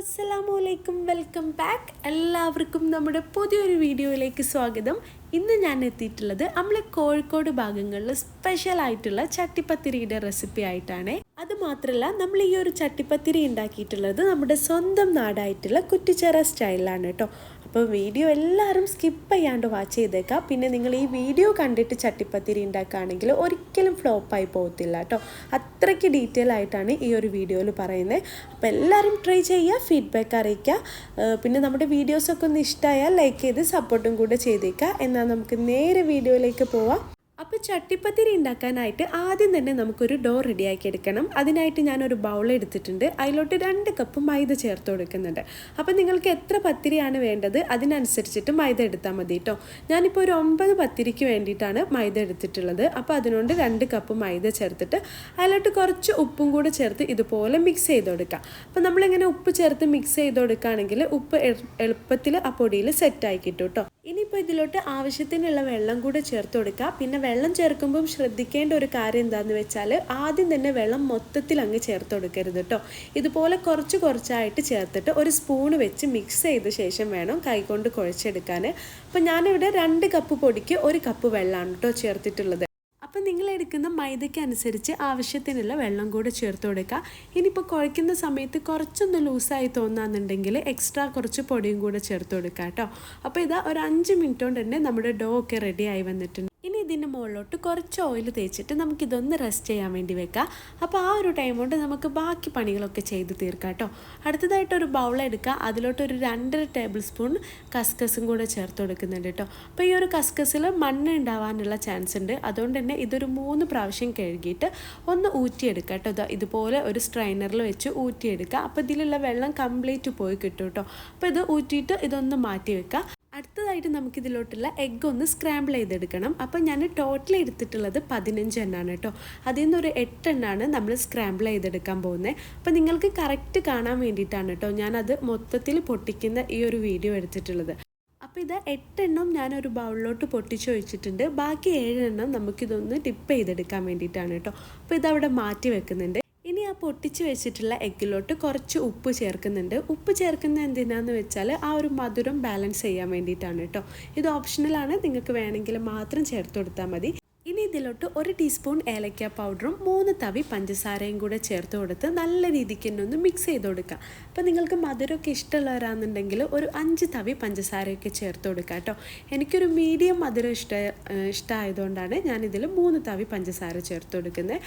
അസ്സലാമു അലൈക്കും welcome back. എല്ലാവർക്കും നമ്മുടെ പുതിയൊരു വീഡിയോയിലേക്ക് സ്വാഗതം. ഇന്ന് ഞാൻ എത്തിയിട്ടുള്ളത് നമ്മളെ കോഴിക്കോട് ഭാഗങ്ങളിൽ സ്പെഷ്യൽ ആയിട്ടുള്ള ചട്ടിപ്പത്തിരിയുടെ റെസിപ്പി ആയിട്ടാണ്. അത് മാത്രമല്ല നമ്മൾ ഈ ഒരു ചട്ടിപ്പത്തിരി ഉണ്ടാക്കിയിട്ടുള്ളത് നമ്മുടെ സ്വന്തം നാടായിട്ടുള്ള കുറ്റിച്ചേറ സ്റ്റൈലിലാണ് കേട്ടോ. അപ്പോൾ വീഡിയോ എല്ലാവരും സ്കിപ്പ് ചെയ്യാണ്ട് വാച്ച് ചെയ്തേക്കാം. പിന്നെ നിങ്ങൾ ഈ വീഡിയോ കണ്ടിട്ട് ചട്ടിപ്പത്തിരി ഉണ്ടാക്കുകയാണെങ്കിൽ ഒരിക്കലും ഫ്ലോപ്പായി പോകത്തില്ല കേട്ടോ. അത്രയ്ക്ക് ഡീറ്റെയിൽ ആയിട്ടാണ് ഈ ഒരു വീഡിയോയിൽ പറയുന്നത്. അപ്പോൾ എല്ലാവരും ട്രൈ ചെയ്യുക ഫീഡ്ബാക്ക് അറിയിക്കുക. പിന്നെ നമ്മുടെ വീഡിയോസൊക്കെ ഒന്ന് ഇഷ്ടമായാൽ ലൈക്ക് ചെയ്ത് സപ്പോർട്ടും കൂടെ ചെയ്തേക്കുക എന്നാൽ നമുക്ക് നേരെ വീഡിയോയിലേക്ക് പോവാം. അപ്പോൾ ചട്ടിപ്പത്തിരി ഉണ്ടാക്കാനായിട്ട് ആദ്യം തന്നെ നമുക്കൊരു ഡോ റെഡിയാക്കി എടുക്കണം. അതിനായിട്ട് ഞാനൊരു ബൗൾ എടുത്തിട്ടുണ്ട്. അതിലോട്ട് രണ്ട് കപ്പ് മൈദ ചേർത്ത് കൊടുക്കുന്നുണ്ട്. അപ്പോൾ നിങ്ങൾക്ക് എത്ര പത്തിരിയാണ് വേണ്ടത് അതിനനുസരിച്ചിട്ട് മൈദ എടുത്താൽ മതി കേട്ടോ ഞാനിപ്പോൾ ഒരു ഒമ്പത് പത്തിരിക്ക് വേണ്ടിയിട്ടാണ് മൈദ എടുത്തിട്ടുള്ളത്. അപ്പോൾ അതിനോണ്ട് രണ്ട് കപ്പ് മൈദ ചേർത്തിട്ട് അതിലോട്ട് കുറച്ച് ഉപ്പും കൂടെ ചേർത്ത് ഇതുപോലെ മിക്സ് ചെയ്ത് കൊടുക്കാം. അപ്പോൾ നമ്മളിങ്ങനെ ഉപ്പ് ചേർത്ത് മിക്സ് ചെയ്ത് കൊടുക്കുകയാണെങ്കിൽ ഉപ്പ് എളുപ്പത്തിൽ ആ പൊടിയിൽ സെറ്റായി കിട്ടും കേട്ടോ ഇനിയിപ്പോൾ ഇതിലോട്ട് ആവശ്യത്തിനുള്ള വെള്ളം കൂടെ ചേർത്ത് കൊടുക്കുക പിന്നെ വെള്ളം ചേർക്കുമ്പം ശ്രദ്ധിക്കേണ്ട ഒരു കാര്യം എന്താണെന്ന് വെച്ചാൽ ആദ്യം തന്നെ വെള്ളം മൊത്തത്തിൽ അങ്ങ് ചേർത്ത് കൊടുക്കരുത് കേട്ടോ ഇതുപോലെ കുറച്ച് കുറച്ചായിട്ട് ചേർത്തിട്ട് ഒരു സ്പൂൺ വെച്ച് മിക്സ് ചെയ്ത ശേഷം വേണം കൈകൊണ്ട് കുഴച്ചെടുക്കാൻ അപ്പോൾ ഞാനിവിടെ രണ്ട് കപ്പ് പൊടിക്ക് ഒരു കപ്പ് വെള്ളമാണ് കേട്ടോ ചേർത്തിട്ടുള്ളത്. അപ്പം നിങ്ങൾ എടുക്കുന്ന മൈദയ്ക്ക് അനുസരിച്ച് ആവശ്യത്തിനുള്ള വെള്ളം കൂടെ ചേർത്ത് കൊടുക്കുക. ഇനിയിപ്പോൾ കുഴയ്ക്കുന്ന സമയത്ത് കുറച്ചൊന്ന് ലൂസായി തോന്നാന്നുണ്ടെങ്കിൽ എക്സ്ട്രാ കുറച്ച് പൊടിയും കൂടെ ചേർത്ത് കൊടുക്കുക കേട്ടോ. അപ്പോൾ ഇതാ ഒരു അഞ്ച് മിനിറ്റ് കൊണ്ട് തന്നെ നമ്മുടെ ഡോ ഒക്കെ റെഡി ആയി വന്നിട്ടുണ്ട്. ഇനി ഇതിന്റെ മുകളിലോട്ട് കുറച്ച് ഓയിൽ തേച്ചിട്ട് നമുക്കിതൊന്ന് റെസ്റ്റ് ചെയ്യാൻ വേണ്ടി വെക്കാം. അപ്പോൾ ആ ഒരു ടൈം കൊണ്ട് നമുക്ക് ബാക്കി പണികളൊക്കെ ചെയ്ത് തീർക്കാം കേട്ടോ. അടുത്തതായിട്ട് ഒരു ബൗൾ എടുക്കുക അതിലോട്ട് ഒരു രണ്ടര ടേബിൾ സ്പൂൺ കസ്കസും കൂടെ ചേർത്ത് കൊടുക്കുന്നുണ്ട് കേട്ടോ. അപ്പോൾ ഈ ഒരു കസ്കസിൽ മണ്ണ് ഉണ്ടാവാനുള്ള ചാൻസ് ഉണ്ട്. അതുകൊണ്ട് തന്നെ ഇതൊരു മൂന്ന് പ്രാവശ്യം കഴുകിയിട്ട് ഒന്ന് ഊറ്റിയെടുക്കുക കേട്ടോ. ഇതാ ഇതുപോലെ ഒരു സ്ട്രൈനറിൽ വെച്ച് ഊറ്റിയെടുക്കുക അപ്പോൾ ഇതിലുള്ള വെള്ളം കംപ്ലീറ്റ് പോയി കിട്ടും കേട്ടോ. അപ്പോൾ ഇത് ഊറ്റിയിട്ട് ഇതൊന്ന് മാറ്റി വെക്കുക അടുത്തതായിട്ട് നമുക്കിതിലോട്ടുള്ള എഗ്ഗ് ഒന്ന് സ്ക്രാമ്പിൾ ചെയ്തെടുക്കണം. അപ്പോൾ ഞാൻ ടോട്ടൽ എടുത്തിട്ടുള്ളത് പതിനഞ്ച് എണ്ണാണ് കേട്ടോ. അതിൽ നിന്നൊരു എട്ടെണ്ണാണ് നമ്മൾ സ്ക്രാമ്പിൾ ചെയ്തെടുക്കാൻ പോകുന്നത് അപ്പോൾ നിങ്ങൾക്ക് കറക്റ്റ് കാണാൻ വേണ്ടിയിട്ടാണ് കേട്ടോ ഞാനത് മൊത്തത്തിൽ പൊട്ടിക്കുന്ന ഈ ഒരു വീഡിയോ എടുത്തിട്ടുള്ളത്. അപ്പോൾ ഇത് എട്ടെണ്ണം ഞാനൊരു ബൗളിലോട്ട് പൊട്ടിച്ച് വെച്ചിട്ടുണ്ട് ബാക്കി ഏഴെണ്ണം നമുക്കിതൊന്ന് ഡിപ്പ് ചെയ്തെടുക്കാൻ വേണ്ടിയിട്ടാണ് കേട്ടോ. അപ്പോൾ ഇതവിടെ മാറ്റി വെക്കുന്നുണ്ട്. പൊട്ടിച്ച് വെച്ചിട്ടുള്ള എഗ്ഗിലോട്ട് കുറച്ച് ഉപ്പ് ചേർക്കുന്നുണ്ട്. ഉപ്പ് ചേർക്കുന്നത് എന്തിനാന്ന് വെച്ചാൽ ആ ഒരു മധുരം ബാലൻസ് ചെയ്യാൻ വേണ്ടിയിട്ടാണ് കേട്ടോ ഇത് ഓപ്ഷണലാണ് നിങ്ങൾക്ക് വേണമെങ്കിൽ മാത്രം ചേർത്ത് കൊടുത്താൽ മതി. ഇനി ഇതിലോട്ട് ഒരു ടീസ്പൂൺ ഏലക്ക പൗഡറും മൂന്ന് തവി പഞ്ചസാരയും കൂടെ ചേർത്ത് കൊടുത്ത് നല്ല രീതിക്ക് തന്നെ ഒന്ന് മിക്സ് ചെയ്ത് കൊടുക്കുക. അപ്പോൾ നിങ്ങൾക്ക് മധുരമൊക്കെ ഇഷ്ടമുള്ളവരാണെന്നുണ്ടെങ്കിൽ ഒരു അഞ്ച് തവി പഞ്ചസാരയൊക്കെ ചേർത്ത് കൊടുക്കുക കേട്ടോ എനിക്കൊരു മീഡിയം മധുരം ഇഷ്ട ഇഷ്ടമായതുകൊണ്ടാണ് ഞാനിതിൽ മൂന്ന് തവി പഞ്ചസാര ചേർത്ത് കൊടുക്കുന്നത്.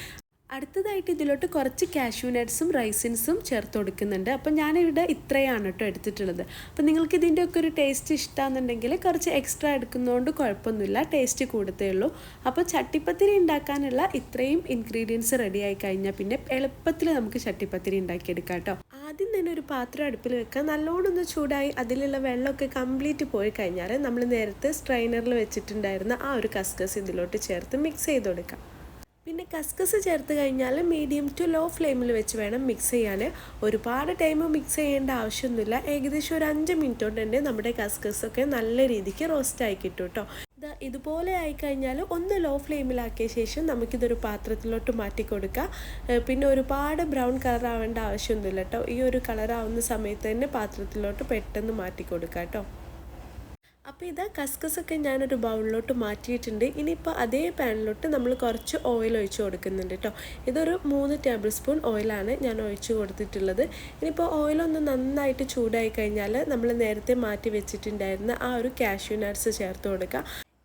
അടുത്തതായിട്ട് ഇതിലോട്ട് കുറച്ച് കാഷ്യൂ നട്ട്സും റൈസിൻസും ചേർത്ത് കൊടുക്കുന്നുണ്ട്. അപ്പം ഞാനിവിടെ ഇത്രയാണ് കേട്ടോ എടുത്തിട്ടുള്ളത്. അപ്പം നിങ്ങൾക്ക് ഇതിന്റെ ഒക്കെ ഒരു ടേസ്റ്റ് ഇഷ്ടമാണെന്നുണ്ടെങ്കിൽ കുറച്ച് എക്സ്ട്രാ എടുക്കുന്നതുകൊണ്ട് കുഴപ്പമൊന്നുമില്ല. ടേസ്റ്റ് കൂടത്തേ ഉള്ളൂ. അപ്പോൾ ചട്ടിപ്പത്തിരി ഉണ്ടാക്കാനുള്ള ഇത്രയും ഇൻഗ്രീഡിയൻസ് റെഡി ആയി കഴിഞ്ഞാൽ പിന്നെ എളുപ്പത്തിൽ നമുക്ക് ചട്ടിപ്പത്തിരി ഉണ്ടാക്കിയെടുക്കാം കേട്ടോ ആദ്യം തന്നെ ഒരു പാത്രം അടുപ്പിൽ വെക്കുക. നല്ലോണം ഒന്ന് ചൂടായി അതിലുള്ള വെള്ളമൊക്കെ കംപ്ലീറ്റ് പോയി കഴിഞ്ഞാൽ നമ്മൾ നേരത്തെ സ്ട്രൈനറിൽ വെച്ചിട്ടുണ്ടായിരുന്ന ആ ഒരു കസ്കസ് ഇതിലോട്ട് ചേർത്ത് മിക്സ് ചെയ്ത് കൊടുക്കാം. പിന്നെ കസ്കസ് ചേർത്ത് കഴിഞ്ഞാൽ മീഡിയം ടു ലോ ഫ്ലെയിമിൽ വെച്ച് വേണം മിക്സ് ചെയ്യാൻ ഒരുപാട് ടൈം മിക്സ് ചെയ്യേണ്ട ആവശ്യമൊന്നുമില്ല. ഏകദേശം ഒരു അഞ്ച് മിനിറ്റ് കൊണ്ട് തന്നെ നമ്മുടെ കസ്കസൊക്കെ നല്ല രീതിക്ക് റോസ്റ്റ് ആയി കിട്ടും കേട്ടോ ഇത് ഇതുപോലെ ആയിക്കഴിഞ്ഞാൽ ഒന്ന് ലോ ഫ്ലെയിമിലാക്കിയ ശേഷം നമുക്കിതൊരു പാത്രത്തിലോട്ട് മാറ്റി കൊടുക്കാം. പിന്നെ ഒരുപാട് ബ്രൗൺ കളർ ആവേണ്ട ആവശ്യമൊന്നുമില്ല കേട്ടോ ഈ ഒരു കളർ ആവുന്ന സമയത്ത് തന്നെ പാത്രത്തിലോട്ട് പെട്ടെന്ന് മാറ്റി കൊടുക്കാം കേട്ടോ അപ്പോൾ ഇതാ കസ്കസൊക്കെ ഞാനൊരു ബൗളിലോട്ട് മാറ്റിയിട്ടുണ്ട്. ഇനിയിപ്പോൾ അതേ പാനിലോട്ട് നമ്മൾ കുറച്ച് ഓയിൽ ഒഴിച്ച് കൊടുക്കുന്നുണ്ട് കേട്ടോ ഇതൊരു മൂന്ന് ടേബിൾ സ്പൂൺ ഓയിലാണ് ഞാൻ ഒഴിച്ച് കൊടുത്തിട്ടുള്ളത്. ഇനിയിപ്പോൾ ഓയിലൊന്ന് നന്നായിട്ട് ചൂടായി കഴിഞ്ഞാൽ നമ്മൾ നേരത്തെ മാറ്റി വെച്ചിട്ടുണ്ടായിരുന്ന ആ ഒരു കാഷ്യൂ നട്ട്സ് ചേർത്ത് കൊടുക്കുക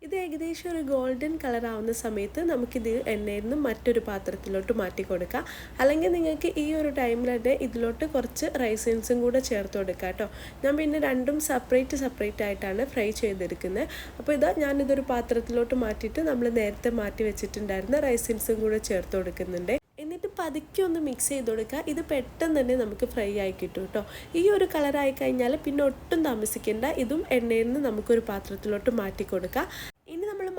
ഇത് ഏകദേശം ഒരു ഗോൾഡൻ കളർ ആവുന്ന സമയത്ത് നമുക്കിത് എണ്ണയിൽ നിന്ന് മറ്റൊരു പാത്രത്തിലോട്ട് മാറ്റി കൊടുക്കാം. അല്ലെങ്കിൽ നിങ്ങൾക്ക് ഈ ഒരു ടൈമിൽ തന്നെ ഇതിലോട്ട് കുറച്ച് റൈസിൻസും കൂടെ ചേർത്ത് കൊടുക്കാം കേട്ടോ. ഞാൻ പിന്നെ രണ്ടും സെപ്പറേറ്റ് സെപ്പറേറ്റ് ആയിട്ടാണ് ഫ്രൈ ചെയ്തെടുക്കുന്നത്. അപ്പോൾ ഇതാ ഞാനിതൊരു പാത്രത്തിലോട്ട് മാറ്റിയിട്ട് നമ്മൾ നേരത്തെ മാറ്റി വെച്ചിട്ടുണ്ടായിരുന്ന റൈസിൻസും കൂടെ ചേർത്ത് കൊടുക്കുന്നുണ്ട്. എന്നിട്ട് പതുക്കെ ഒന്ന് മിക്സ് ചെയ്ത് കൊടുക്കുക. ഇത് പെട്ടെന്ന് തന്നെ നമുക്ക് ഫ്രൈ ആയി കിട്ടും കേട്ടോ. ഈ ഒരു കളറായി കഴിഞ്ഞാൽ പിന്നെ ഒട്ടും താമസിക്കേണ്ട. ഇതും എണ്ണയിൽ നിന്ന് നമുക്കൊരു പാത്രത്തിലോട്ട് മാറ്റി കൊടുക്കുക നമ്മൾ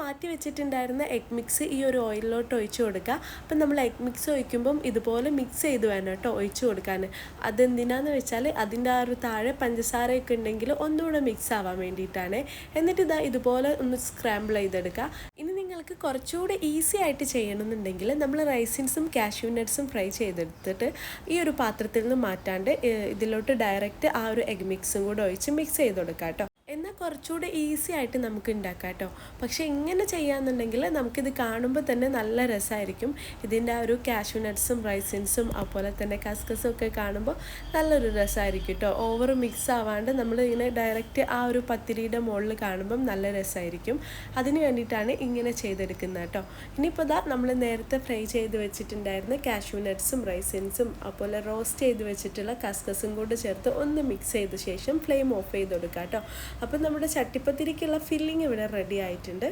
മാറ്റി വെച്ചിട്ടുണ്ടായിരുന്ന എഗ് മിക്സ് ഈ ഒരു ഓയിലിലോട്ട് ഒഴിച്ച് കൊടുക്കുക. അപ്പം നമ്മൾ എഗ് മിക്സ് ഒഴിക്കുമ്പം ഇതുപോലെ മിക്സ് ചെയ്ത് വേണം കേട്ടോ ഒഴിച്ച് കൊടുക്കാൻ. അതെന്തിനാന്ന് വെച്ചാൽ അതിന്റെ ആ ഒരു താഴെ പഞ്ചസാരയൊക്കെ ഉണ്ടെങ്കിൽ ഒന്നുകൂടെ മിക്സ് ആവാൻ വേണ്ടിയിട്ടാണ്. എന്നിട്ട് ഇതാ ഇതുപോലെ ഒന്ന് സ്ക്രാമ്പിൾ ചെയ്തെടുക്കുക. ഇനി നിങ്ങൾക്ക് കുറച്ചുകൂടെ ഈസി ആയിട്ട് ചെയ്യണമെന്നുണ്ടെങ്കിൽ നമ്മൾ റൈസിൻസും കാഷ്യൂ നട്ട്സും ഫ്രൈ ചെയ്തെടുത്തിട്ട് ഈ ഒരു പാത്രത്തിൽ നിന്ന് മാറ്റാണ്ട് ഇതിലോട്ട് ഡയറക്റ്റ് ആ ഒരു എഗ് മിക്സും കൂടെ ഒഴിച്ച് മിക്സ് ചെയ്ത് കൊടുക്കാം കേട്ടോ. എന്നാൽ കുറച്ചുകൂടെ ഈസി ആയിട്ട് നമുക്ക് ഉണ്ടാക്കാം കേട്ടോ പക്ഷേ ഇങ്ങനെ ചെയ്യാന്നുണ്ടെങ്കിൽ നമുക്കിത് കാണുമ്പോൾ തന്നെ നല്ല രസമായിരിക്കും. ഇതിന്റെ ആ ഒരു കാഷ്യൂ നട്ട്സും റൈസിൻസും അതുപോലെ തന്നെ കസ്കസും ഒക്കെ കാണുമ്പോൾ നല്ലൊരു രസമായിരിക്കും കേട്ടോ ഓവർ മിക്സ് ആവാണ്ട് നമ്മൾ ഇങ്ങനെ ഡയറക്റ്റ് ആ ഒരു പത്തിരിയുടെ മുകളിൽ കാണുമ്പം നല്ല രസമായിരിക്കും. അതിന് വേണ്ടിയിട്ടാണ് ഇങ്ങനെ ചെയ്തെടുക്കുന്നത് കേട്ടോ ഇനിയിപ്പോൾ ഇതാ നമ്മൾ നേരത്തെ ഫ്രൈ ചെയ്ത് വെച്ചിട്ടുണ്ടായിരുന്ന കാഷ്യൂ നട്ട്സും റൈസിൻസും അതുപോലെ റോസ്റ്റ് ചെയ്ത് വെച്ചിട്ടുള്ള കസ്കസും കൂടെ ചേർത്ത് ഒന്ന് മിക്സ് ചെയ്ത ശേഷം ഫ്ലെയിം ഓഫ് ചെയ്ത് കൊടുക്കാം കേട്ടോ അപ്പം നമ്മുടെ ചട്ടിപ്പത്തിരിക്കുള്ള ഫില്ലിംഗ് ഇവിടെ റെഡി ആയിട്ടുണ്ട്.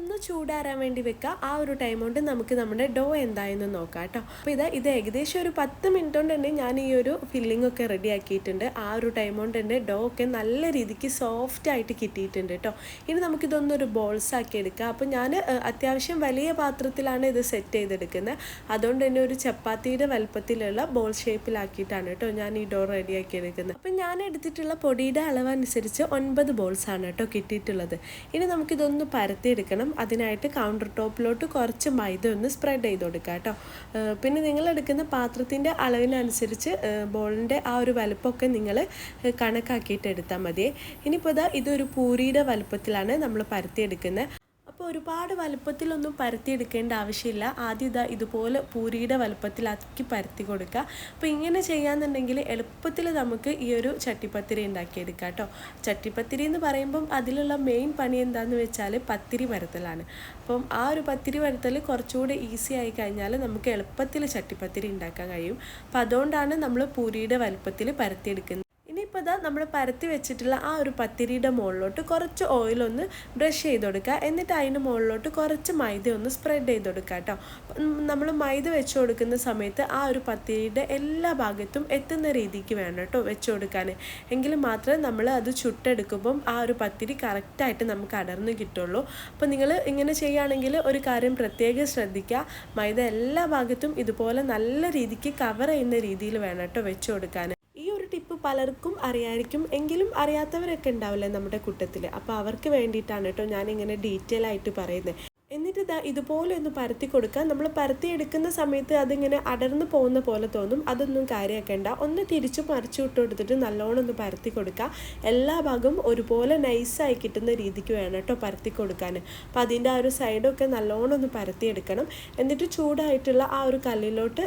ഇതൊന്ന് ചൂടാറാൻ വേണ്ടി വെക്കുക ആ ഒരു ടൈം കൊണ്ട് നമുക്ക് നമ്മുടെ ഡോ എന്തായെന്ന് നോക്കാം കേട്ടോ. അപ്പോൾ ഇത് ഇത് ഏകദേശം ഒരു പത്ത് മിനിറ്റ് കൊണ്ട് തന്നെ ഞാൻ ഈ ഒരു ഫില്ലിംഗ് ഒക്കെ റെഡി ആക്കിയിട്ടുണ്ട്. ആ ഒരു ടൈം കൊണ്ട് തന്നെ ഡോ ഒക്കെ നല്ല രീതിക്ക് സോഫ്റ്റ് ആയിട്ട് കിട്ടിയിട്ടുണ്ട് കേട്ടോ. ഇനി നമുക്കിതൊന്നൊരു ബോൾസ് ആക്കി എടുക്കാം. അപ്പോൾ ഞാൻ അത്യാവശ്യം വലിയ പാത്രത്തിലാണ് ഇത് സെറ്റ് ചെയ്തെടുക്കുന്നത്. അതുകൊണ്ട് തന്നെ ഒരു ചപ്പാത്തിയുടെ വലുപ്പത്തിലുള്ള ബോൾ ഷേപ്പിലാക്കിയിട്ടാണ് കേട്ടോ ഞാൻ ഈ ഡോ റെഡി ആക്കി എടുക്കുന്നത്. അപ്പം ഞാൻ എടുത്തിട്ടുള്ള പൊടിയുടെ അളവനുസരിച്ച് ഒൻപത് ബോൾസ് ആണ് കേട്ടോ കിട്ടിയിട്ടുള്ളത്. ഇനി നമുക്കിതൊന്ന് പരത്തിയെടുക്കണം. അതിനായിട്ട് കൗണ്ടർ ടോപ്പിലോട്ട് കുറച്ച് മൈദ ഒന്ന് സ്പ്രെഡ് ചെയ്ത് കൊടുക്കുക കേട്ടോ പിന്നെ നിങ്ങൾ എടുക്കുന്ന പാത്രത്തിന്റെ അളവിനനുസരിച്ച് ബോളിന്റെ ആ ഒരു വലുപ്പമൊക്കെ നിങ്ങൾ കണക്കാക്കിയിട്ട് എടുത്താൽ മതിയേ. ഇനിയിപ്പോൾ ഇതാ ഇതൊരു പൂരിയുടെ വലുപ്പത്തിലാണ് നമ്മൾ പരത്തിയെടുക്കുന്നത് അപ്പോൾ ഒരുപാട് വലുപ്പത്തിലൊന്നും പരത്തിയെടുക്കേണ്ട ആവശ്യമില്ല. ആദ്യം ഇതാ ഇതുപോലെ പൂരിയുടെ വലുപ്പത്തിലാക്കി പരത്തി കൊടുക്കുക. അപ്പോൾ ഇങ്ങനെ ചെയ്യാന്നുണ്ടെങ്കിൽ എളുപ്പത്തിൽ നമുക്ക് ഈ ഒരു ചട്ടിപ്പത്തിരി ഉണ്ടാക്കിയെടുക്കാം കേട്ടോ. ചട്ടിപ്പത്തിരി എന്ന് പറയുമ്പം അതിലുള്ള മെയിൻ പണി എന്താണെന്ന് വെച്ചാൽ പത്തിരി പരത്തലാണ്. അപ്പം ആ ഒരു പത്തിരി പരത്തൽ കുറച്ചുകൂടി ഈസി ആയി കഴിഞ്ഞാൽ നമുക്ക് എളുപ്പത്തിൽ ചട്ടിപ്പത്തിരി ഉണ്ടാക്കാൻ കഴിയും. അപ്പോൾ അതുകൊണ്ടാണ് നമ്മൾ പൂരിയുടെ വലുപ്പത്തിൽ പരത്തിയെടുക്കുന്നത്. ഇനിയിപ്പോൾ ഇതാ നമ്മൾ പരത്തി വെച്ചിട്ടുള്ള ആ ഒരു പത്തിരിയുടെ മുകളിലോട്ട് കുറച്ച് ഓയിലൊന്ന് ബ്രഷ് ചെയ്ത് കൊടുക്കുക എന്നിട്ട് അതിന് മുകളിലോട്ട് കുറച്ച് മൈദ ഒന്ന് സ്പ്രെഡ് ചെയ്ത് കൊടുക്കുക കേട്ടോ നമ്മൾ മൈദ വെച്ച് കൊടുക്കുന്ന സമയത്ത് ആ ഒരു പത്തിരിയുടെ എല്ലാ ഭാഗത്തും എത്തുന്ന രീതിക്ക് വേണം കേട്ടോ വെച്ച് കൊടുക്കാൻ എങ്കിൽ മാത്രമേ നമ്മൾ അത് ചുട്ടെടുക്കുമ്പം ആ ഒരു പത്തിരി കറക്റ്റായിട്ട് നമുക്ക് അടർന്ന് കിട്ടുള്ളൂ. അപ്പോൾ നിങ്ങൾ ഇങ്ങനെ ചെയ്യുകയാണെങ്കിൽ ഒരു കാര്യം പ്രത്യേകം ശ്രദ്ധിക്കുക മൈദ എല്ലാ ഭാഗത്തും ഇതുപോലെ നല്ല രീതിക്ക് കവർ ചെയ്യുന്ന രീതിയിൽ വേണം കേട്ടോ വെച്ച് കൊടുക്കാൻ പലർക്കും അറിയായിരിക്കും. എങ്കിലും അറിയാത്തവരൊക്കെ ഉണ്ടാവില്ലേ നമ്മുടെ കൂട്ടത്തിൽ അപ്പോൾ അവർക്ക് വേണ്ടിയിട്ടാണ് കേട്ടോ ഞാനിങ്ങനെ ഡീറ്റെയിൽ ആയിട്ട് പറയുന്നത് എന്നിട്ട് ഇതാ ഇതുപോലെ ഒന്ന് പരത്തി കൊടുക്കുക നമ്മൾ പരത്തി എടുക്കുന്ന സമയത്ത് അതിങ്ങനെ അടർന്നു പോകുന്ന പോലെ തോന്നും. അതൊന്നും കാര്യമാക്കേണ്ട ഒന്ന് തിരിച്ചു മറിച്ചു വിട്ട് കൊടുത്തിട്ട് നല്ലോണം ഒന്ന് പരത്തി കൊടുക്കുക എല്ലാ ഭാഗവും ഒരുപോലെ നൈസായി കിട്ടുന്ന രീതിക്ക് വേണം കേട്ടോ പരത്തി കൊടുക്കാൻ അപ്പോൾ അതിന്റെ ആ ഒരു സൈഡൊക്കെ നല്ലോണം ഒന്ന് പരത്തി എടുക്കണം. എന്നിട്ട് ചൂടായിട്ടുള്ള ആ ഒരു കല്ലിലോട്ട്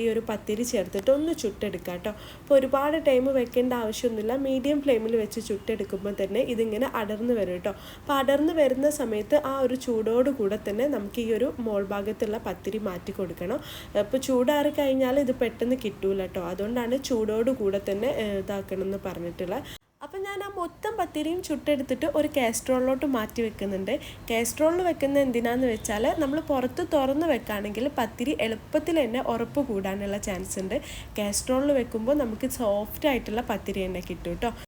ഈ ഒരു പത്തിരി ചേർത്തിട്ട് ഒന്ന് ചുട്ടെടുക്കുക കേട്ടോ. അപ്പോൾ ഒരുപാട് ടൈം വെക്കേണ്ട ആവശ്യമൊന്നുമില്ല. മീഡിയം ഫ്ലെയിമിൽ വെച്ച് ചുട്ടെടുക്കുമ്പോൾ തന്നെ ഇതിങ്ങനെ അടർന്നു വരും കേട്ടോ. അപ്പോൾ അടർന്നു വരുന്ന സമയത്ത് ആ ഒരു ചൂടോട് കൂടെ തന്നെ നമുക്ക് ഈ ഒരു മോൾ ഭാഗത്തുള്ള പത്തിരി മാറ്റി കൊടുക്കണം. അപ്പോൾ ചൂടാറി കഴിഞ്ഞാൽ ഇത് പെട്ടെന്ന് കിട്ടൂല കേട്ടോ അതുകൊണ്ടാണ് ചൂടോട് കൂടെ തന്നെ ഇതാക്കണം എന്ന് പറഞ്ഞിട്ടുള്ളത്. അപ്പം ഞാൻ ആ മൊത്തം പത്തിരിയും ചുട്ടെടുത്തിട്ട് ഒരു കാസ്ട്രോളിലോട്ട് മാറ്റി വെക്കുന്നുണ്ട്. കാസ്ട്രോളിൽ വെക്കുന്ന എന്തിനാന്ന് വെച്ചാൽ നമ്മൾ പുറത്ത് തുറന്ന് വെക്കുകയാണെങ്കിൽ പത്തിരി എളുപ്പത്തിൽ തന്നെ ഉറപ്പ് കൂടാനുള്ള ചാൻസ് ഉണ്ട്. കാസ്ട്രോളിൽ വെക്കുമ്പോൾ നമുക്ക് സോഫ്റ്റ് ആയിട്ടുള്ള പത്തിരി തന്നെ കിട്ടും കേട്ടോ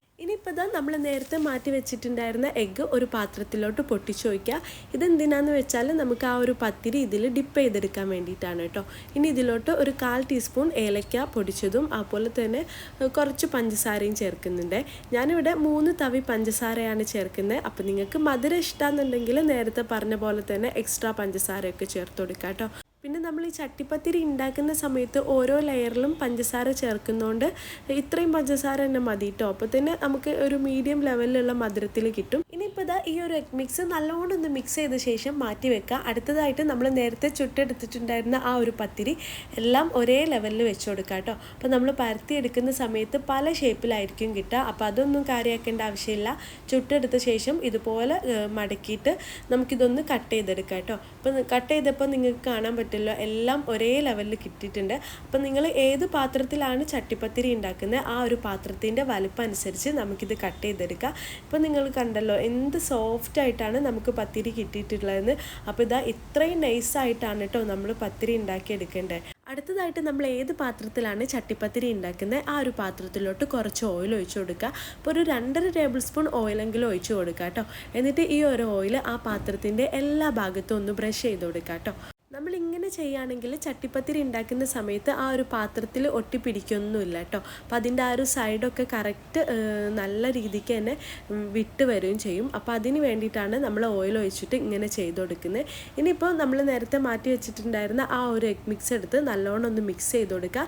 ഇതാ നമ്മൾ നേരത്തെ മാറ്റി വെച്ചിട്ടുണ്ടായിരുന്ന എഗ്ഗ് ഒരു പാത്രത്തിലോട്ട് പൊട്ടിച്ചു വയ്ക്കുക ഇതെന്തിനാന്ന് വെച്ചാൽ നമുക്ക് ആ ഒരു പത്തിരി ഇതിൽ ഡിപ്പ് ചെയ്തെടുക്കാൻ വേണ്ടിയിട്ടാണ് കേട്ടോ. ഇനി ഇതിലോട്ട് ഒരു കാൽ ടീസ്പൂൺ ഏലക്ക പൊടിച്ചതും അതുപോലെ തന്നെ കുറച്ച് പഞ്ചസാരയും ചേർക്കുന്നുണ്ട്. ഞാനിവിടെ മൂന്ന് തവി പഞ്ചസാരയാണ് ചേർക്കുന്നത്. അപ്പോൾ നിങ്ങൾക്ക് മധുരം ഇഷ്ടമാണെന്നുണ്ടെങ്കിൽ നേരത്തെ പറഞ്ഞ പോലെ തന്നെ എക്സ്ട്രാ പഞ്ചസാരയൊക്കെ ചേർത്ത് കൊടുക്കാം കേട്ടോ. പിന്നെ നമ്മൾ ഈ ചട്ടിപ്പത്തിരി ഉണ്ടാക്കുന്ന സമയത്ത് ഓരോ ലെയറിലും പഞ്ചസാര ചേർക്കുന്നതുകൊണ്ട് ഇത്രയും പഞ്ചസാര തന്നെ മതി കേട്ടോ അപ്പോൾ തന്നെ നമുക്ക് ഒരു മീഡിയം ലെവലിലുള്ള മധുരത്തിൽ കിട്ടും. ഇനിയിപ്പോൾ ഇതാ ഈ ഒരു എഗ് മിക്സ് നല്ലോണം ഒന്ന് മിക്സ് ചെയ്ത ശേഷം മാറ്റി വെക്കുക അടുത്തതായിട്ട് നമ്മൾ നേരത്തെ ചുട്ടെടുത്തിട്ടുണ്ടായിരുന്ന ആ ഒരു പത്തിരി എല്ലാം ഒരേ ലെവലിൽ വെച്ച് കൊടുക്കുക കേട്ടോ അപ്പോൾ നമ്മൾ പരത്തി എടുക്കുന്ന സമയത്ത് പല ഷേപ്പിലായിരിക്കും കിട്ടുക അപ്പോൾ അതൊന്നും കാര്യമാക്കേണ്ട ആവശ്യമില്ല. ചുട്ടെടുത്ത ശേഷം ഇതുപോലെ മടക്കിയിട്ട് നമുക്കിതൊന്ന് കട്ട് ചെയ്തെടുക്കാം കേട്ടോ അപ്പോൾ കട്ട് ചെയ്തപ്പോൾ നിങ്ങൾക്ക് കാണാൻ പറ്റുമല്ലോ എല്ലാം ഒരേ ലെവലിൽ കിട്ടിയിട്ടുണ്ട്. അപ്പോൾ നിങ്ങൾ ഏത് പാത്രത്തിലാണ് ചട്ടിപ്പത്തിരി ഉണ്ടാക്കുന്നത് ആ ഒരു പാത്രത്തിന്റെ വലുപ്പം അനുസരിച്ച് നമുക്കിത് കട്ട് ചെയ്തെടുക്കാം. ഇപ്പോൾ നിങ്ങൾ കണ്ടല്ലോ എന്ത് സോഫ്റ്റ് ആയിട്ടാണ് നമുക്ക് പത്തിരി കിട്ടിയിട്ടുള്ളതെന്ന്. അപ്പോൾ ഇതാ ഇത്രയും നൈസായിട്ടാണ് കേട്ടോ നമ്മൾ പത്തിരി ഉണ്ടാക്കിയെടുക്കേണ്ടത്. അടുത്തതായിട്ട് നമ്മൾ ഏത് പാത്രത്തിലാണ് ചട്ടിപ്പത്തിരി ഉണ്ടാക്കുന്നത്? ആ ഒരു പാത്രത്തിലോട്ട് കുറച്ച് ഓയിൽ ഒഴിച്ചു കൊടുക്കുക. അപ്പോൾ ഒരു രണ്ടര ടേബിൾ സ്പൂൺ ഓയിലെങ്കിലും ഒഴിച്ചു കൊടുക്കുക കേട്ടോ. എന്നിട്ട് ഈ ഒരു ഓയിൽ ആ പാത്രത്തിന്റെ എല്ലാ ഭാഗത്തും ഒന്ന് ബ്രഷ് ചെയ്ത് കൊടുക്കുക കേട്ടോ. നമ്മളിങ്ങനെ ചെയ്യുകയാണെങ്കിൽ ചട്ടിപ്പത്തിരി ഉണ്ടാക്കുന്ന സമയത്ത് ആ ഒരു പാത്രത്തിൽ ഒട്ടിപ്പിടിക്കൊന്നുമില്ല കേട്ടോ. അപ്പം അതിന്റെ ആ ഒരു സൈഡൊക്കെ കറക്റ്റ് നല്ല രീതിക്ക് തന്നെ വിട്ട് വരികയും ചെയ്യും. അപ്പോൾ അതിന് വേണ്ടിയിട്ടാണ് നമ്മൾ ഓയിൽ ഒഴിച്ചിട്ട് ഇങ്ങനെ ചെയ്ത് കൊടുക്കുന്നത് ഇനിയിപ്പോൾ നമ്മൾ നേരത്തെ മാറ്റി വെച്ചിട്ടുണ്ടായിരുന്ന ആ ഒരു എഗ് മിക്സ് എടുത്ത് നല്ലോണം ഒന്ന് മിക്സ് ചെയ്ത് കൊടുക്കുക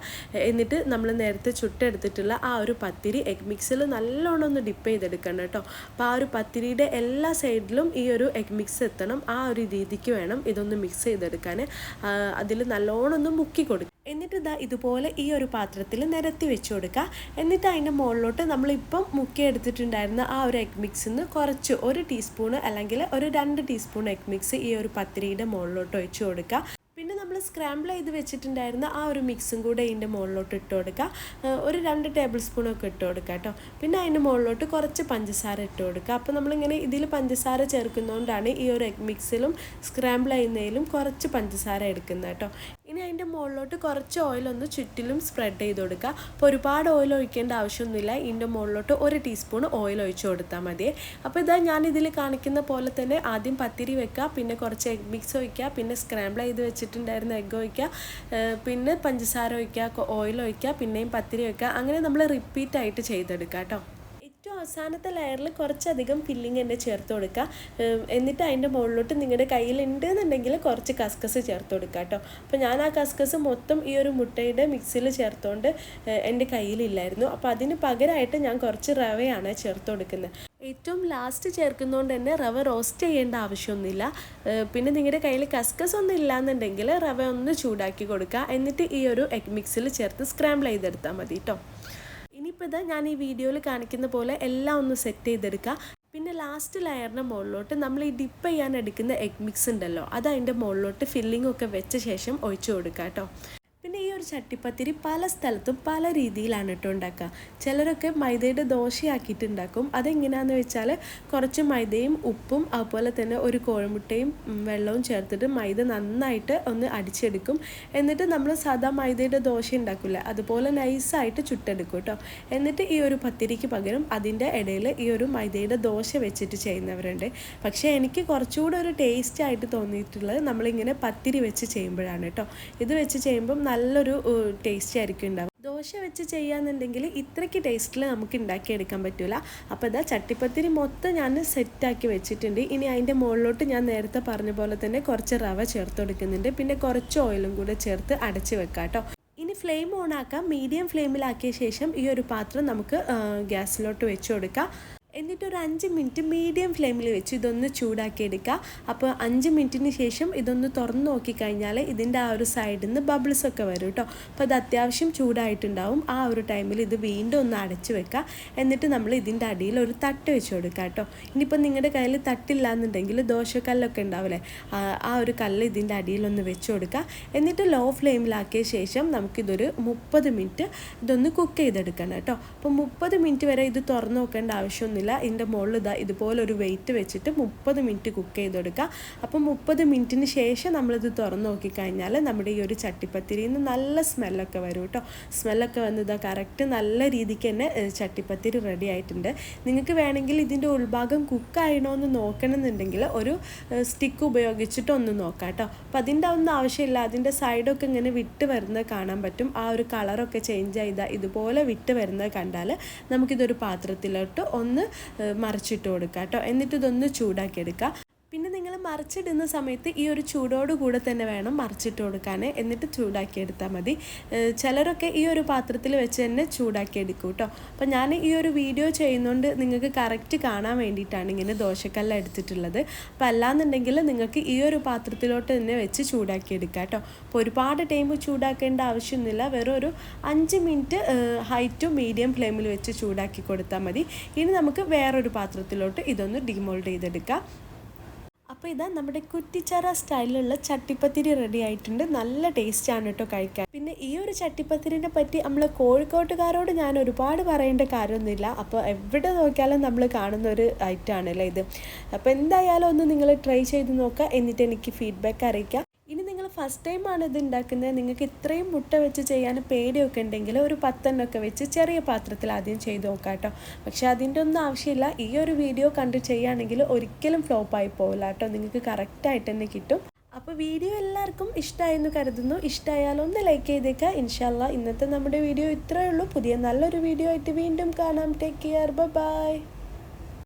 എന്നിട്ട് നമ്മൾ നേരത്തെ ചുട്ടെടുത്തിട്ടുള്ള ആ ഒരു പത്തിരി എഗ് മിക്സിൽ നല്ലോണം ഒന്ന് ഡിപ്പ് ചെയ്തെടുക്കണം കേട്ടോ. അപ്പോൾ ആ ഒരു പത്തിരിയുടെ എല്ലാ സൈഡിലും ഈ ഒരു എഗ് മിക്സ് എത്തണം. ആ ഒരു രീതിക്ക് വേണം ഇതൊന്ന് മിക്സ് ചെയ്തെടുക്കാൻ. അതിൽ നല്ലോണം ഒന്ന് മുക്കി കൊടുക്കുക എന്നിട്ട് ഇതാ ഇതുപോലെ ഈ ഒരു പാത്രത്തിൽ നിരത്തി വെച്ച് കൊടുക്കുക എന്നിട്ട് അതിന്റെ മുകളിലോട്ട് നമ്മളിപ്പം മുക്കി എടുത്തിട്ടുണ്ടായിരുന്ന ആ ഒരു എഗ് മിക്സിൽ നിന്ന് കുറച്ച് ഒരു ടീസ്പൂണ് അല്ലെങ്കിൽ ഒരു രണ്ട് ടീസ്പൂൺ എഗ് മിക്സ് ഈ ഒരു പത്തിരിയുടെ മുകളിലോട്ട് ഒഴിച്ച് കൊടുക്കുക നമ്മൾ സ്ക്രാമ്പിൾ ചെയ്ത് വെച്ചിട്ടുണ്ടായിരുന്ന ആ ഒരു മിക്സും കൂടെ ഇതിന്റെ മുകളിലോട്ട് ഇട്ട് കൊടുക്കുക. ഒരു രണ്ട് ടേബിൾ സ്പൂണൊക്കെ ഇട്ട് കൊടുക്കുക കേട്ടോ. പിന്നെ അതിന്റെ മുകളിലോട്ട് കുറച്ച് പഞ്ചസാര ഇട്ട് കൊടുക്കുക. അപ്പോൾ നമ്മളിങ്ങനെ ഇതിൽ പഞ്ചസാര ചേർക്കുന്നതുകൊണ്ടാണ് ഈ ഒരു എഗ് മിക്സിലും സ്ക്രാമ്പിൾ ചെയ്യുന്നതിലും കുറച്ച് പഞ്ചസാര എടുക്കുന്നത് കേട്ടോ. അതിന്റെ മുകളിലോട്ട് കുറച്ച് ഓയിലൊന്ന് ചുറ്റിലും സ്പ്രെഡ് ചെയ്ത് കൊടുക്കുക. അപ്പോൾ ഒരുപാട് ഓയിൽ ഒഴിക്കേണ്ട ആവശ്യമൊന്നുമില്ല. ഇതിന്റെ മുകളിലോട്ട് ഒരു ടീസ്പൂൺ ഓയിൽ ഒഴിച്ചു കൊടുത്താൽ മതി. അപ്പോൾ ഇതാ ഞാൻ ഇതിൽ കാണിക്കുന്ന പോലെ തന്നെ ആദ്യം പത്തിരി വെക്കുക പിന്നെ കുറച്ച് എഗ് മിക്സ് ഒഴിക്കുക പിന്നെ സ്ക്രാമ്പിൾ ചെയ്ത് വെച്ചിട്ടുണ്ടായിരുന്ന എഗ് ഒഴിക്കുക പിന്നെ പഞ്ചസാര ഒഴിക്കുക ഓയിൽ ഒഴിക്കുക പിന്നെയും പത്തിരി വെക്കുക. അങ്ങനെ നമ്മൾ റിപ്പീറ്റ് ആയിട്ട് ചെയ്തെടുക്കുക കേട്ടോ. അവസാനത്തെ ലെയറിൽ കുറച്ചധികം ഫില്ലിങ് തന്നെ ചേർത്ത് കൊടുക്കുക. എന്നിട്ട് അതിന്റെ മുകളിലോട്ട് നിങ്ങളുടെ കയ്യിൽ ഉണ്ട് എന്നുണ്ടെങ്കിൽ കുറച്ച് കസ്കസ് ചേർത്ത് കൊടുക്കുക കേട്ടോ. അപ്പോൾ ഞാൻ ആ കസ്കസ് മൊത്തം ഈ ഒരു മുട്ടയുടെ മിക്സിയിൽ ചേർത്തുകൊണ്ട് എന്റെ കയ്യിലില്ലായിരുന്നു. അപ്പോൾ അതിന് പകരമായിട്ട് ഞാൻ കുറച്ച് റവയാണ് ചേർത്ത് കൊടുക്കുന്നത്. ഏറ്റവും ലാസ്റ്റ് ചേർക്കുന്നതുകൊണ്ട് തന്നെ റവ റോസ്റ്റ് ചെയ്യേണ്ട ആവശ്യമൊന്നുമില്ല. പിന്നെ നിങ്ങളുടെ കയ്യിൽ കസ്കസ് ഒന്നും ഇല്ലാന്നുണ്ടെങ്കിൽ റവ ഒന്ന് ചൂടാക്കി കൊടുക്കുക. എന്നിട്ട് ഈ ഒരു എഗ് മിക്സിൽ ചേർത്ത് സ്ക്രാമ്പിൾ ചെയ്തെടുത്താൽ മതി കേട്ടോ. ഇനിയിപ്പോൾ ഇതാ ഞാൻ ഈ വീഡിയോയിൽ കാണിക്കുന്ന പോലെ എല്ലാം ഒന്ന് സെറ്റ് ചെയ്തെടുക്കുക പിന്നെ ലാസ്റ്റ് ലെയറിന്റെ മുകളിലോട്ട് നമ്മൾ ഈ ഡിപ്പ് ചെയ്യാൻ എടുക്കുന്ന എഗ് മിക്സ് ഉണ്ടല്ലോ അത് അതിന്റെ മുകളിലോട്ട് ഫില്ലിംഗ് ഒക്കെ വെച്ച ശേഷം ഒഴിച്ചു കൊടുക്കുക കേട്ടോ. ഒരു ചട്ടിപ്പത്തിരി പല സ്ഥലത്തും പല രീതിയിലാണ് കേട്ടോ ഉണ്ടാക്കുക. ചിലരൊക്കെ മൈദയുടെ ദോശയാക്കിയിട്ട് ഉണ്ടാക്കും അതെങ്ങനെയാണെന്ന് വെച്ചാൽ കുറച്ച് മൈദയും ഉപ്പും അതുപോലെ തന്നെ ഒരു കോഴിമുട്ടയും വെള്ളവും ചേർത്തിട്ട് മൈദ നന്നായിട്ട് ഒന്ന് അടിച്ചെടുക്കും. എന്നിട്ട് നമ്മൾ സാധാ മൈദയുടെ ദോശ ഉണ്ടാക്കില്ല അതുപോലെ നൈസായിട്ട് ചുട്ടെടുക്കും കേട്ടോ എന്നിട്ട് ഈ ഒരു പത്തിരിക്ക് പകരം അതിന്റെ ഇടയിൽ ഈ ഒരു മൈദയുടെ ദോശ വെച്ചിട്ട് ചെയ്യുന്നവരുണ്ട്. പക്ഷേ എനിക്ക് കുറച്ചുകൂടെ ഒരു ടേസ്റ്റ് ആയിട്ട് തോന്നിയിട്ടുള്ളത് നമ്മളിങ്ങനെ പത്തിരി വെച്ച് ചെയ്യുമ്പോഴാണ് കേട്ടോ ഇത് വെച്ച് ചെയ്യുമ്പം നല്ലൊരു ടേസ്റ്റ് ആയിരിക്കും ഉണ്ടാവുക. ദോശ വെച്ച് ചെയ്യാന്നുണ്ടെങ്കിൽ ഇത്രയ്ക്ക് ടേസ്റ്റിൽ നമുക്ക് ഉണ്ടാക്കിയെടുക്കാൻ പറ്റില്ല അപ്പോൾ ഇതാ ചട്ടിപ്പത്തിരി മൊത്തം ഞാൻ സെറ്റാക്കി വെച്ചിട്ടുണ്ട്. ഇനി അതിന്റെ മുകളിലോട്ട് ഞാൻ നേരത്തെ പറഞ്ഞ പോലെ തന്നെ കുറച്ച് റവ ചേർത്ത് കൊടുക്കുന്നുണ്ട്. പിന്നെ കുറച്ച് ഓയിലും കൂടെ ചേർത്ത് അടച്ച് വെക്കാം കേട്ടോ ഇനി ഫ്ലെയിം ഓൺ ആക്കാം. മീഡിയം ഫ്ലെയിമിലാക്കിയ ശേഷം ഈ ഒരു പാത്രം നമുക്ക് ഗ്യാസിലോട്ട് വെച്ച് കൊടുക്കാം. എന്നിട്ട് ഒരു അഞ്ച് മിനിറ്റ് മീഡിയം ഫ്ലെയിമിൽ വെച്ച് ഇതൊന്ന് ചൂടാക്കി എടുക്കുക അപ്പോൾ അഞ്ച് മിനിറ്റിന് ശേഷം ഇതൊന്ന് തുറന്ന് നോക്കിക്കഴിഞ്ഞാൽ ഇതിന്റെ ആ ഒരു സൈഡിൽ നിന്ന് ബബിൾസ് ഒക്കെ വരും കേട്ടോ. അപ്പോൾ അത് അത്യാവശ്യം ചൂടായിട്ടുണ്ടാവും. ആ ഒരു ടൈമിൽ ഇത് വീണ്ടും ഒന്ന് അടച്ച് വെക്കുക. എന്നിട്ട് നമ്മൾ ഇതിന്റെ അടിയിൽ ഒരു തട്ട് വെച്ച് കൊടുക്കുക കേട്ടോ. ഇനിയിപ്പോൾ നിങ്ങളുടെ കയ്യിൽ തട്ടില്ല എന്നുണ്ടെങ്കിൽ ദോശക്കല്ലൊക്കെ ഉണ്ടാവില്ലേ ആ ഒരു കല്ല് ഇതിന്റെ അടിയിലൊന്ന് വെച്ച് കൊടുക്കുക. എന്നിട്ട് ലോ ഫ്ലെയിമിലാക്കിയ ശേഷം നമുക്കിതൊരു മുപ്പത് മിനിറ്റ് ഇതൊന്ന് കുക്ക് ചെയ്തെടുക്കണം കേട്ടോ. അപ്പോൾ മുപ്പത് മിനിറ്റ് വരെ ഇത് തുറന്ന് നോക്കേണ്ട ആവശ്യമൊന്നുമില്ല ഇതിന്റെ മുകളിൽ ഇതാ ഇതുപോലെ ഒരു വെയിറ്റ് വെച്ചിട്ട് മുപ്പത് മിനിറ്റ് കുക്ക് ചെയ്തെടുക്കുക അപ്പോൾ മുപ്പത് മിനിറ്റിന് ശേഷം നമ്മളിത് തുറന്ന് നോക്കിക്കഴിഞ്ഞാൽ നമ്മുടെ ഈ ഒരു ചട്ടിപ്പത്തിരിയിൽ നിന്ന് നല്ല സ്മെല്ലൊക്കെ വരും കേട്ടോ സ്മെല്ലൊക്കെ വന്ന് ഇതാ കറക്റ്റ് നല്ല രീതിക്ക് തന്നെ ചട്ടിപ്പത്തിരി റെഡി ആയിട്ടുണ്ട്. നിങ്ങൾക്ക് വേണമെങ്കിൽ ഇതിന്റെ ഉൾഭാഗം കുക്കായണോ എന്ന് നോക്കണമെന്നുണ്ടെങ്കിൽ ഒരു സ്റ്റിക്ക് ഉപയോഗിച്ചിട്ടൊന്ന് നോക്കാം കേട്ടോ അപ്പം അതിന്റെ ഒന്നും ആവശ്യമില്ല. അതിന്റെ സൈഡൊക്കെ ഇങ്ങനെ വിട്ട് വരുന്നത് കാണാൻ പറ്റും. ആ ഒരു കളറൊക്കെ ചേഞ്ച് ചെയ്താൽ ഇതുപോലെ വിട്ട് വരുന്നത് കണ്ടാൽ നമുക്കിതൊരു പാത്രത്തിലോട്ട് ഒന്ന് മറിച്ചിട്ട് കൊടുക്കാം കേട്ടോ. എന്നിട്ട് ഇതൊന്ന് ചൂടാക്കി എടുക്കുക. പിന്നെ നിങ്ങൾ മറിച്ചിടുന്ന സമയത്ത് ഈ ഒരു ചൂടോട് കൂടെ തന്നെ വേണം മറിച്ചിട്ട് കൊടുക്കാൻ എന്നിട്ട് ചൂടാക്കി എടുത്താൽ മതി. ചിലരൊക്കെ ഈ ഒരു പാത്രത്തിൽ വെച്ച് തന്നെ ചൂടാക്കി എടുക്കും കേട്ടോ അപ്പോൾ ഞാൻ ഈ ഒരു വീഡിയോ ചെയ്യുന്നതുകൊണ്ട് നിങ്ങൾക്ക് കറക്റ്റ് കാണാൻ വേണ്ടിയിട്ടാണ് ഇങ്ങനെ ദോശക്കല്ല എടുത്തിട്ടുള്ളത്. അപ്പം അല്ലാന്നുണ്ടെങ്കിൽ നിങ്ങൾക്ക് ഈ ഒരു പാത്രത്തിലോട്ട് തന്നെ വെച്ച് ചൂടാക്കി എടുക്കാം കേട്ടോ അപ്പോൾ ഒരുപാട് ടൈം ചൂടാക്കേണ്ട ആവശ്യമൊന്നുമില്ല. വെറും ഒരു അഞ്ച് മിനിറ്റ് ഹൈ ടു മീഡിയം ഫ്ലെയിമിൽ വെച്ച് ചൂടാക്കി കൊടുത്താൽ മതി. ഇനി നമുക്ക് വേറൊരു പാത്രത്തിലോട്ട് ഇതൊന്ന് ഡിമോൾഡ് ചെയ്തെടുക്കാം. അപ്പോൾ ഇതാ നമ്മുടെ കുറ്റിച്ചാറ സ്റ്റൈലിലുള്ള ചട്ടിപ്പത്തിരി റെഡി ആയിട്ടുണ്ട്. നല്ല ടേസ്റ്റാണ് കേട്ടോ കഴിക്കാൻ. പിന്നെ ഈ ഒരു ചട്ടിപ്പത്തിരിനെ പറ്റി നമ്മൾ കോഴിക്കോട്ടുകാരോട് ഞാൻ ഒരുപാട് പറയേണ്ട കാര്യമൊന്നുമില്ല. അപ്പോൾ എവിടെ നോക്കിയാലും നമ്മൾ കാണുന്ന ഒരു ഐറ്റം ആണല്ലേ ഇത്. അപ്പോൾ എന്തായാലും ഒന്ന് നിങ്ങൾ ട്രൈ ചെയ്ത് നോക്കുക. എന്നിട്ട് എനിക്ക് ഫീഡ്ബാക്ക് അറിയിക്കുക ഇനി നിങ്ങൾ ഫസ്റ്റ് ടൈം ആണ് ഇത് ഉണ്ടാക്കുന്നത്. നിങ്ങൾക്ക് ഇത്രയും മുട്ട വെച്ച് ചെയ്യാൻ പേടിയൊക്കെ ഉണ്ടെങ്കിൽ ഒരു പത്തെണ്ണമൊക്കെ വെച്ച് ചെറിയ പാത്രത്തിൽ ആദ്യം ചെയ്ത് നോക്കാം കേട്ടോ. പക്ഷെ അതിന്റെ ഒന്നും ആവശ്യമില്ല. ഈ ഒരു വീഡിയോ കണ്ട് ചെയ്യുകയാണെങ്കിൽ ഒരിക്കലും ഫ്ലോപ്പായി പോകില്ല കേട്ടോ. നിങ്ങൾക്ക് കറക്റ്റായിട്ട് തന്നെ കിട്ടും. അപ്പോൾ വീഡിയോ എല്ലാവർക്കും ഇഷ്ടമായെന്ന് കരുതുന്നു. ഇഷ്ടമായാലും ഒന്ന് ലൈക്ക് ചെയ്തേക്കുക ഇൻഷാല്ല ഇന്നത്തെ നമ്മുടെ വീഡിയോ ഇത്രയേ ഉള്ളൂ. പുതിയ നല്ലൊരു വീഡിയോ ആയിട്ട് വീണ്ടും കാണാം. Take care bye